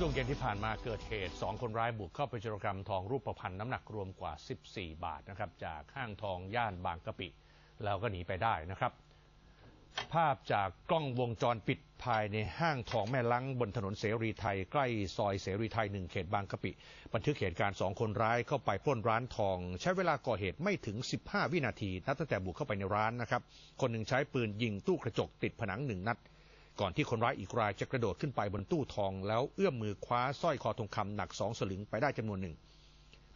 ช่วงเย็นที่ผ่านมาเกิดเหตุ 2 คนร้ายบุกเข้าไปจรกรรมทองรูปประพันธ์น้ำหนักรวมกว่า 14 บาทนะครับ จากห้างทองย่านบางกะปิ แล้วก็หนีไปได้นะครับ ภาพจากกล้องวงจรปิดภายในห้างทองแม่ลังบนถนนเสรีไทย ใกล้ซอยเสรีไทยหนึ่งเขตบางกะปิ บันทึกเหตุการณ์สองคนร้ายเข้าไปปล้นร้านทอง ใช้เวลาก่อเหตุไม่ถึง 15 วินาทีนับตั้งแต่บุกเข้าไปในร้านนะครับ คนหนึ่งใช้ปืนยิงตู้กระจกติดผนังหนึ่งนัด ก่อนที่คนร้ายอีกรายจะกระโดดขึ้นไปบนตู้ทอง แล้วเอื้อมมือคว้าสร้อยคอทองคำหนักสองสลึงไปได้จำนวนหนึ่ง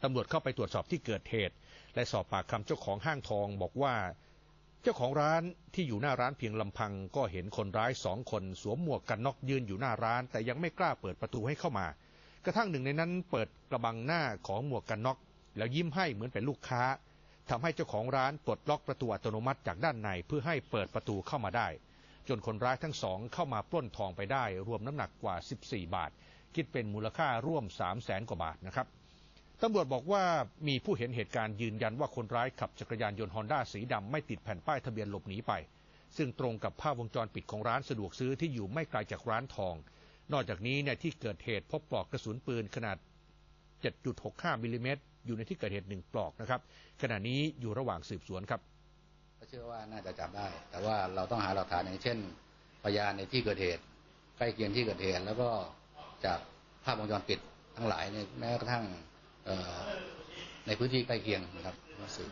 ตำรวจเข้าไปตรวจสอบที่เกิดเหตุ และสอบปากคำเจ้าของห้างทองบอกว่า เจ้าของร้านที่อยู่หน้าร้านเพียงลำพัง ก็เห็นคนร้ายสองคนสวมหมวกกันน็อกยืนอยู่หน้าร้าน แต่ยังไม่กล้าเปิดประตูให้เข้ามา กระทั่งหนึ่งในนั้นเปิดกระบังหน้าของหมวกกันน็อก แล้วยิ้มให้เหมือนเป็นลูกค้าทำให้เจ้าของร้านปลดล็อกประตูอัตโนมัติจากด้านในเพื่อให้เปิดประตูเข้ามาได้ จนคนร้ายทั้งสองเข้ามาปล้นทองไปได้ รวมน้ำหนักกว่า 14 บาท คิดเป็นมูลค่าร่วม 3 0 0แสนกว่าบาทนะครับตำรวจบอกว่ามีผู้เห็นเหตุการณ์ยืนยันว่าคนร้ายขับจักรยานยนต์ฮอนด้าสีดำไม่ติดแผ่นป้ายทะเบียนหลบหนีไป ซึ่งตรงกับภาพวงจรปิดของร้านสะดวกซื้อที่อยู่ไม่ไกลจากร้านทอง นอกจากนี้เนี่ยที่เกิดเหตุพบปลอกกระสุนปืนขนาด 7.65มิลลิเมตรอยู่ในที่เกิดเหตุหนึ่งปลอกนะครับ ขณะนี้อยู่ระหว่างสืบสวนครับ เชื่อว่าน่าจะจับได้ แต่ว่าเราต้องหาหลักฐานอย่างเช่น พยานในที่เกิดเหตุใกล้เคียงที่เกิดเหตุแล้วก็จากภาพวงจรปิดทั้งหลายเนี่ยแม้กระทั่งในพื้นที่ใกล้เคียงนะครับสื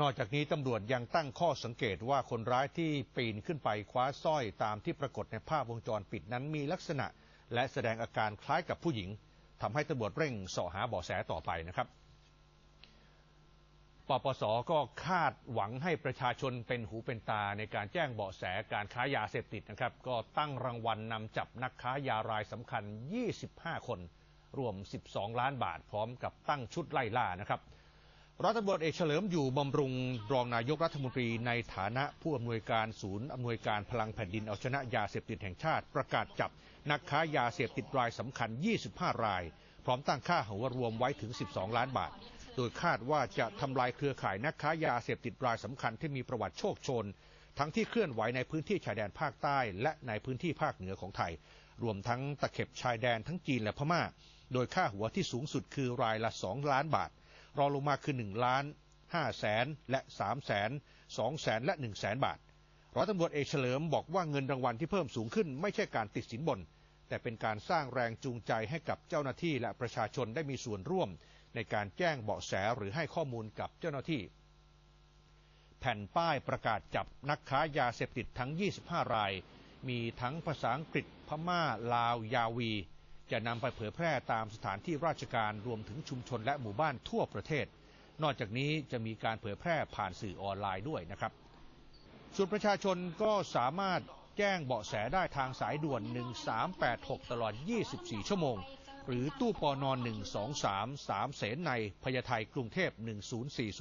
นอกจากนี้ตำรวจยังตั้งข้อสังเกตว่าคนร้ายที่ปีนขึ้นไปคว้าสร้อยตามที่ปรากฏในภาพวงจรปิดนั้นมีลักษณะ และแสดงอาการคล้ายกับผู้หญิงทำให้ตำรวจเร่งสาะหาเบาะแสต่อไปนะครับ ปปสก็คาดหวังให้ประชาชนเป็นหูเป็นตาในการแจ้งเบาะแสการค้ายาเสพติดนะครับ ก็ตั้งรางวัลนำจับนักค้ายารายสำคัญ 25 คน รวม 12 ล้านบาทพร้อมกับตั้งชุดไล่ล่านะครับรัฐตรเอกเฉลิมอยู่บำรุงรองนายกรัฐมนตรีในฐานะผู้อำนวยการศูนย์อำนวยการพลังแผ่นดินเอาชนะยาเสพติดแห่งชาติ ประกาศจับนักค้ายาเสพติดรายสำคัญ 25 ราย พร้อมตั้งค่าหัวรวมไว้ถึง 12 ล้านบาท โดยคาดว่าจะทำลายเครือข่ายนักค้ายาเสพติดรายสำคัญที่มีประวัติโชคชน ทั้งที่เคลื่อนไหวในพื้นที่ชายแดนภาคใต้ และในพื้นที่ภาคเหนือของไทย รวมทั้งตะเข็บชายแดนทั้งจีนและพม่า โดยค่าหัวที่สูงสุดคือรายละ 2 ล้านบาท รองลงมาคือ 1 ล้าน5แสนและ3แสน2แสนและ1แสนบาทร้อยตำรวจเอกเฉลิมบอกว่าเงินรางวัลที่เพิ่มสูงขึ้นไม่ใช่การติดสินบน แต่เป็นการสร้างแรงจูงใจให้กับเจ้าหน้าที่และประชาชนได้มีส่วนร่วม ในการแจ้งเบาะแสหรือให้ข้อมูลกับเจ้าหน้าที่ แผ่นป้ายประกาศจับนักค้ายาเสพติดทั้ง 25 ราย มีทั้งภาษาอังกฤษพม่า ลาว ยาวี จะนำไปเผยแพร่ตามสถานที่ราชการรวมถึงชุมชนและหมู่บ้านทั่วประเทศ นอกจากนี้จะมีการเผยแพร่ผ่านสื่อออนไลน์ด้วยนะครับ ส่วนประชาชนก็สามารถแจ้งเบาะแสได้ทางสายด่วน 1386 ตลอด 24 ชั่วโมง หรือตู้ปอนอน123 3เสนในพญาไทกรุงเทพ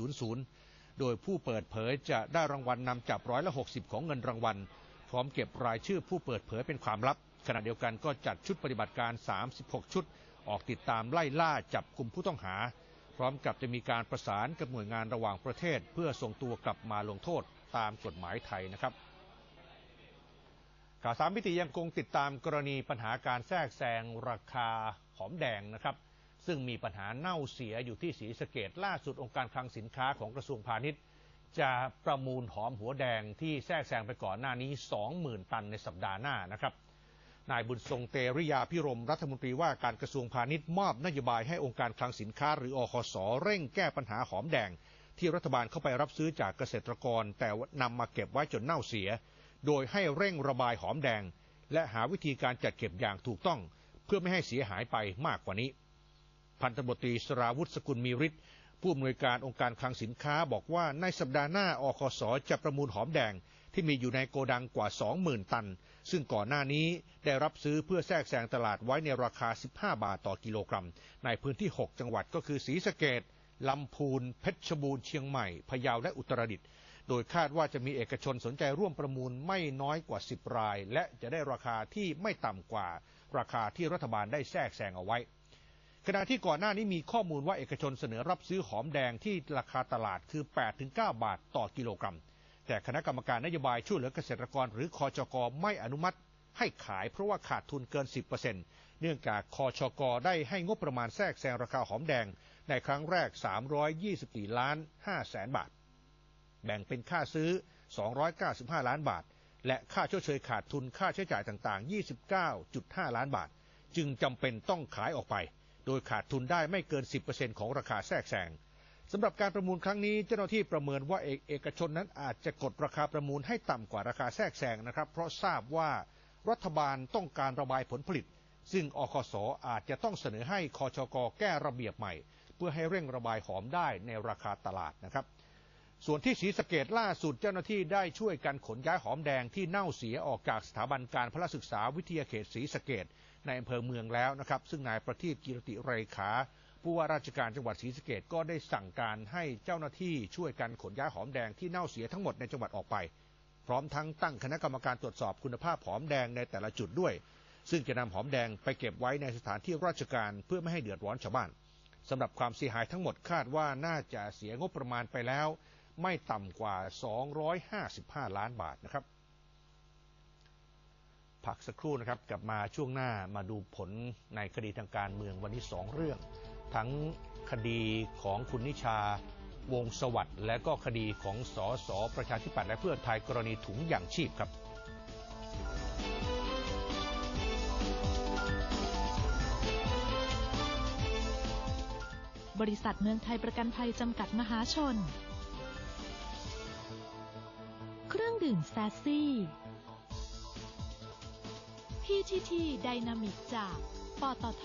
10400 โดยผู้เปิดเผยจะได้รางวัลนำจับร้อยละ 60 ของเงินรางวัล พร้อมเก็บรายชื่อผู้เปิดเผยเป็นความลับ ขณะเดียวกันก็จัดชุดปฏิบัติการ 36 ชุด ออกติดตามไล่ล่าจับกลุ่มผู้ต้องหา พร้อมกับจะมีการประสานกับหน่วยงานระหว่างประเทศ เพื่อส่งตัวกลับมาลงโทษตามกฎหมายไทยนะครับข่าวสามมิติยังคงติดตามกรณีปัญหาการแทรกแซงราคา อมแดงนะครับ ซึ่งมีปัญหาเน่าเสียอยู่ที่ศรีสะเกดล่าสุดองค์การคลังสินค้าของกระทรวงพาณิชย์ จะประมูลหอมหัวแดงที่แทรกแซงไปก่อนหน้านี้ 20,000 ตันในสัปดาห์หน้านะครับนายบุญทรงเตริยาพิรมรัฐมนตรีว่าการกระทรวงพาณิชย์มอบนโยบายให้องค์การคลังสินค้าหรืออคสเร่งแก้ปัญหาหอมแดง ที่รัฐบาลเข้าไปรับซื้อจากเกษตรกร แต่นำมาเก็บไว้จนเน่าเสีย โดยให้เร่งระบายหอมแดง และหาวิธีการจัดเก็บอย่างถูกต้อง เพื่อไม่ให้เสียหายไปมากกว่านี้ พันตำรวจตรีสราวุฒิสกุลมีฤทธิ์ผู้อำนวยการองค์การคลังสินค้าบอกว่าในสัปดาห์หน้าอคสจะประมูลหอมแดงที่มีอยู่ในโกดังกว่า 20,000 ตัน ซึ่งก่อนหน้านี้ได้รับซื้อเพื่อแทรกแซงตลาดไว้ในราคา 15 บาทต่อกิโลกรัม ในพื้นที่ 6 จังหวัดก็คือศรีสะเกดลำพูน เพชรบูรณ์ เชียงใหม่ พะเยา และอุตรดิตถ์ โดยคาดว่าจะมีเอกชนสนใจร่วมประมูลไม่น้อยกว่า 10 ราย และจะได้ราคาที่ไม่ต่ำกว่า ราคาที่รัฐบาลได้แทรกแซงเอาไว้ ขณะที่ก่อนหน้านี้มีข้อมูลว่าเอกชนเสนอรับซื้อหอมแดงที่ราคาตลาดคือ 8-9 บาทต่อกิโลกรัม แต่คณะกรรมการนโยบายช่วยเหลือเกษตรกรหรือคอจกไม่อนุมัติให้ขายเพราะว่าขาดทุนเกิน 10%เนื่องจากคอชกได้ให้งบประมาณแทรกแซงราคาหอมแดง ในครั้งแรก 324 ล้าน5แสนบาท แบ่งเป็นค่าซื้อ 295 ล้านบาท และค่าชดเชยขาดทุนค่าใช้จ่ายต่างๆ 29.5 ล้านบาท จึงจำเป็นต้องขายออกไป โดยขาดทุนได้ไม่เกิน 10%ของราคาแทรกแซงสำหรับการประมูลครั้งนี้เจ้าหน้าที่ประเมินว่าเอกเอกชนนั้นอาจจะกดราคาประมูลให้ต่ำกว่าราคาแทรกแซงนะครับ เพราะทราบว่ารัฐบาลต้องการระบายผลผลิต ซึ่งอคสอาจจะต้องเสนอให้คอชกแก้ระเบียบใหม่ เพื่อให้เร่งระบายหอมได้ในราคาตลาดนะครับ ส่วนที่ศรีสะเกดล่าสุดเจ้าหน้าที่ได้ช่วยกันขนย้ายหอมแดงที่เน่าเสียออกจากสถาบันการพละศึกษาวิทยาเขตศรีสะเกดในอำเภอเมืองแล้วนะครับ ซึ่งนายประทีปกิรติเรขาผู้ว่าราชการจังหวัดศรีสะเกดก็ได้สั่งการให้เจ้าหน้าที่ช่วยกันขนย้ายหอมแดงที่เน่าเสียทั้งหมดในจังหวัดออกไป พร้อมทั้งตั้งคณะกรรมการตรวจสอบคุณภาพหอมแดงในแต่ละจุดด้วย ซึ่งจะนำหอมแดงไปเก็บไว้ในสถานที่ราชการเพื่อไม่ให้เดือดร้อนชาวบ้านสำหรับความเสียหายทั้งหมดคาดว่าน่าจะเสียงบประมาณไปแล้ว ไม่ต่ำกว่า 255 ล้านบาทนะครับพักสักครู่นะครับกลับมาช่วงหน้ามาดูผลในคดีทางการเมืองวันนี้สองเรื่อง ทั้งคดีของคุณนิชาวงศสวัสด์และก็คดีของสอสอประชาธิปัตย์และเพื่อไทยกรณีถุงอย่างชีพครับบริษัทเมืองไทยประกันภัยจำกัดมหาชน ดื่มแซซซี่ PTT ไดนามิกจาก ปตท